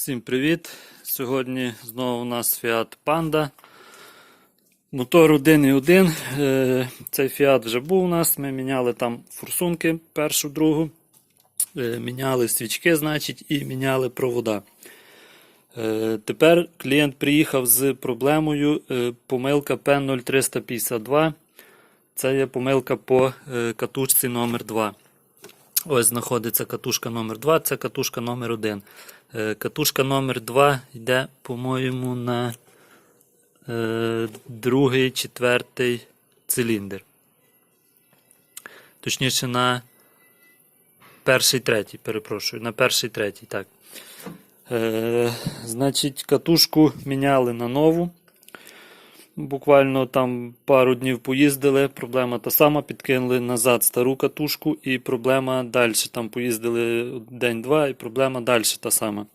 Всім привіт! Сьогодні знову у нас Fiat Panda. Мотор 1.1. Е, Цей Fiat вже був у нас. Ми міняли там форсунки першу, другу. Е, Міняли свічки, значить, і міняли провода. Е, Тепер клієнт приїхав з проблемою помилка P0352. Це є помилка по катушці номер 2 Ось знаходиться катушка номер 2 це катушка номер 1 Е, Катушка номер 2 йде, по-моєму, на е, другий, четвертий циліндр. Точніше, на перший, третій, перепрошую, на перший, третій, так. Е, значить, катушку міняли на нову. Буквально там пару днів поїздили, проблема та сама, підкинули назад стару катушку, і проблема далі. Там поїздили день-два, і проблема далі та сама.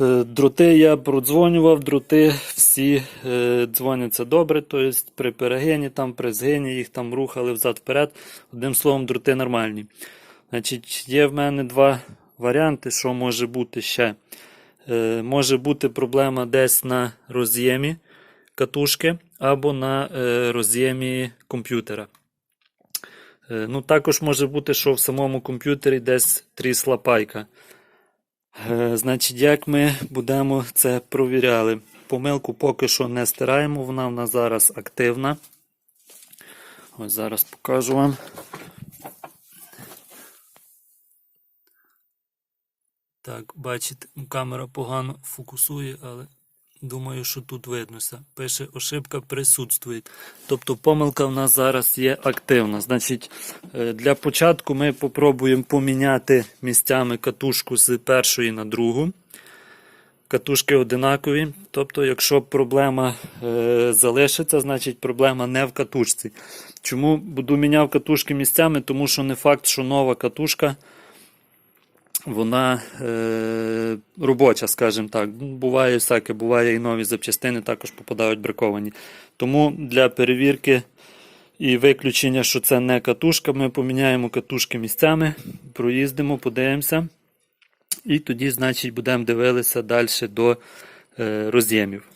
Е, Дроти я продзвонював, дроти всі е, дзвоняться добре, тобто при перегині, там, при згині їх там рухали взад-вперед. Одним словом, дроти нормальні. Значить, є в мене два варіанти, що може бути ще. Е, може бути проблема десь на роз'ємі катушки або на е, роз'ємі комп'ютера. Е, ну, також може бути, що в самому комп'ютері десь трісла пайка. Е, значить, як ми будемо це провіряли? Помилку поки що не стираємо, вона в нас зараз активна. Ось зараз покажу вам. Так, бачите, камера погано фокусує, але думаю, що тут виднося. Пише, ошибка присутствує. Тобто помилка в нас зараз є активна. Значить, е, для початку ми попробуємо поміняти місцями катушку з першої на другу. Катушки одинакові. Тобто, якщо проблема е, залишиться, значить проблема не в катушці. Чому буду міняв катушки місцями? Тому що не факт, що нова катушка вона е, робоча, скажімо так. Буває всяке, буває і нові запчастини також попадають браковані. Тому для перевірки і виключення, що це не катушка, ми поміняємо катушки місцями, проїздимо, подивимося. І тоді, значить, будемо дивитися далі до е, роз'ємів.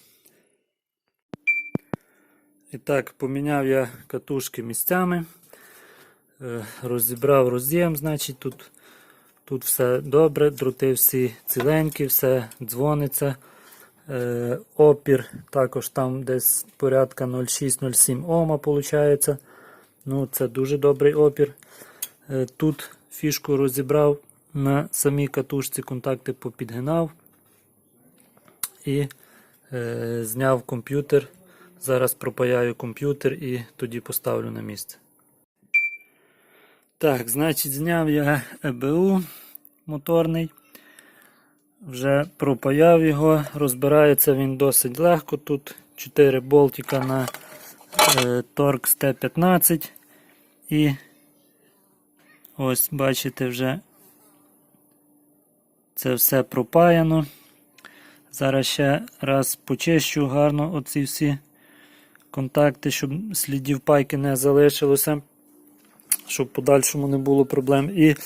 І так, поміняв я катушки місцями. Е, розібрав роз'єм, значить, тут. Тут все добре, дроти всі ціленькі, все дзвониться. Е, опір також там десь порядка 0,6-0,7 Ома виходить. Ну, це дуже добрий опір. Е, тут фішку розібрав на самій катушці, контакти попідгинав і е, зняв комп'ютер. Зараз пропаяю комп'ютер і тоді поставлю на місце. Так, значить, зняв я ЕБУ моторний. Вже пропаяв його, розбирається він досить легко. Тут 4 болтика на е, Torx T15. І ось, бачите, вже це все пропаяно. Зараз ще раз почищу гарно оці всі контакти, щоб слідів пайки не залишилося щоб в подальшому не було проблем. І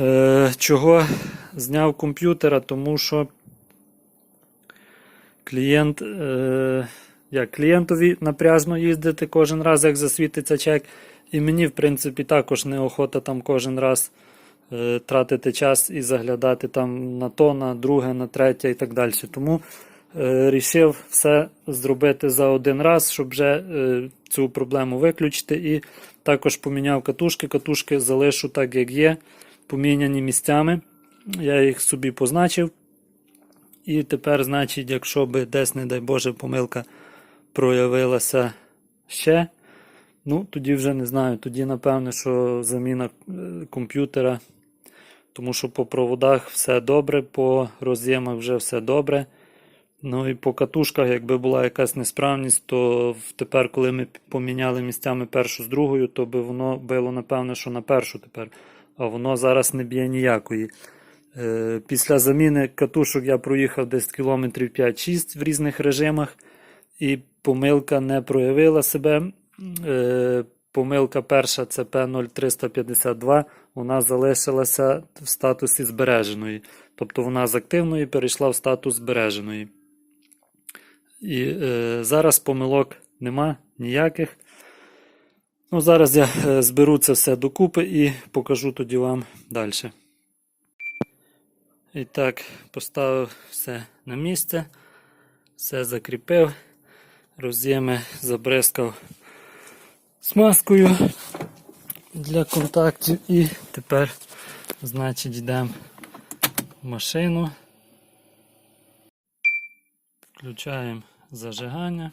е, чого зняв комп'ютера, тому що клієнт, е, як клієнтові напряжно їздити кожен раз, як засвітиться чек. І мені, в принципі, також неохота там кожен раз е, тратити час і заглядати там на то, на друге, на третє і так далі. Тому рішив все зробити за один раз, щоб вже е, цю проблему виключити. І також поміняв катушки. Катушки залишу так, як є, поміняні місцями. Я їх собі позначив. І тепер, значить, якщо би десь, не дай Боже, помилка проявилася ще, ну, тоді вже не знаю. Тоді, напевне, що заміна е, комп'ютера. Тому що по проводах все добре, по роз'ємах вже все добре. Ну і по катушках, якби була якась несправність, то тепер, коли ми поміняли місцями першу з другою, то би воно било, напевно, що на першу тепер. А воно зараз не б'є ніякої. Е, Після заміни катушок я проїхав десь кілометрів 5-6 в різних режимах, і помилка не проявила себе. Е, помилка перша CP0352, вона залишилася в статусі збереженої. Тобто вона з активної перейшла в статус збереженої. І е, зараз помилок нема ніяких. Ну, зараз я е, зберу це все докупи і покажу тоді вам далі. І так, поставив все на місце, все закріпив, роз'єми забризкав смазкою для контактів і тепер, значить, йдемо в машину, включаємо зажигання,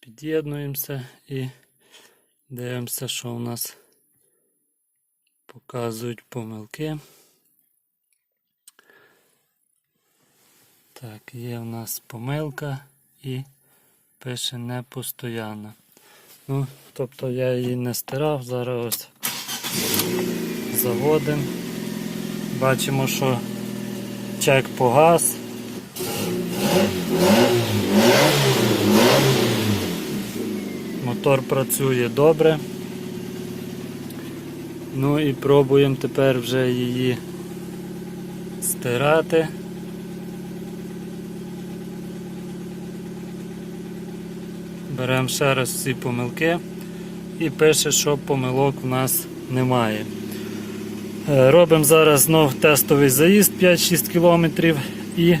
під'єднуємося і дивимося, що у нас показують помилки. Так, є в нас помилка і пише непостоянна. Ну, тобто я її не стирав, зараз ось заводимо. Бачимо, що чек погас. Мотор працює добре. Ну і пробуємо тепер вже її стирати. Беремо ще раз всі помилки і пише, що помилок в нас немає. Е, Робимо зараз знов тестовий заїзд 5-6 км і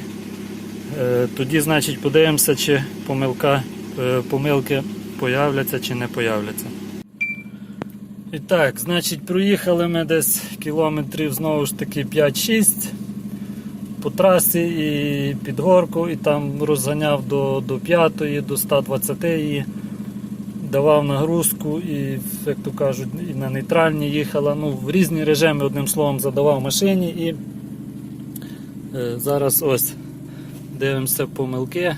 тоді, значить, подивимося, чи помилка, е, помилки появляться чи не появляться. І так, значить, проїхали ми десь кілометрів знову ж таки 5-6 по трасі і під горку, і там розганяв до, до 5, до 120 її, давав нагрузку і, як то кажуть, і на нейтральні їхала. Ну, в різні режими, одним словом, задавав машині і е, зараз ось дивимося помилки.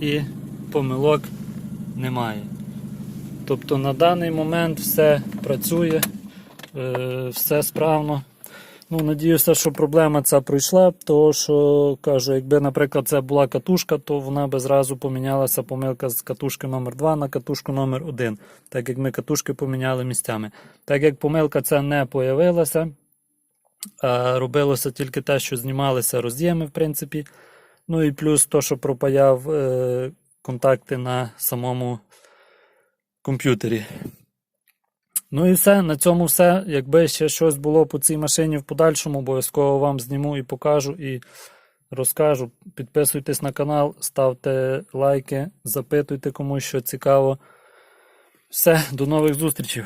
І помилок немає. Тобто на даний момент все працює, е, все справно. Ну, надіюся, що проблема ця пройшла, тому що кажу, якби, наприклад, це була катушка, то вона би зразу помінялася помилка з катушки номер 2 на катушку номер 1 так як ми катушки поміняли місцями. Так як помилка ця не появилася, а робилося тільки те, що знімалися роз'єми, в принципі. Ну і плюс то, що пропаяв е, контакти на самому комп'ютері. Ну і все, на цьому все. Якби ще щось було по цій машині в подальшому, обов'язково вам зніму і покажу і розкажу. Підписуйтесь на канал, ставте лайки, запитуйте комусь, що цікаво. Все, до нових зустрічей.